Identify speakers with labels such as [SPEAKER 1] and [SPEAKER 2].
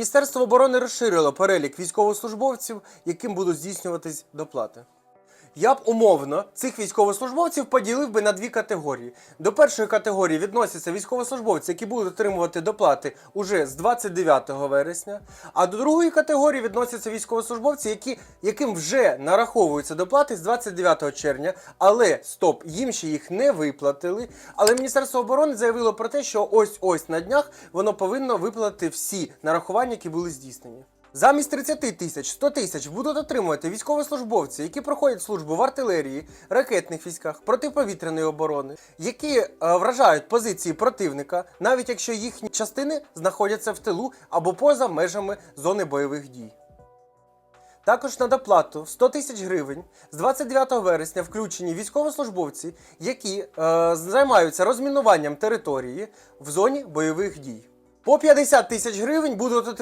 [SPEAKER 1] Міністерство оборони розширило перелік військовослужбовців, яким будуть здійснюватись доплати. Я б умовно цих військовослужбовців поділив би на дві категорії. До першої категорії відносяться військовослужбовці, які будуть отримувати доплати уже з 29 вересня. А до другої категорії відносяться військовослужбовці, які, яким вже нараховуються доплати з 29 червня, але стоп, їм ще їх не виплатили. Але Міністерство оборони заявило про те, що ось ось на днях воно повинно виплатити всі нарахування, які були здійснені. Замість 30 тисяч 100 тисяч будуть отримувати військовослужбовці, які проходять службу в артилерії, ракетних військах, протиповітряної оборони, які е, вражають позиції противника, навіть якщо їхні частини знаходяться в тилу або поза межами зони бойових дій. Також на доплату в 100 тисяч гривень з 29 вересня включені військовослужбовці, які е, займаються розмінуванням території в зоні бойових дій. По 50 тисяч гривень будуть отримувати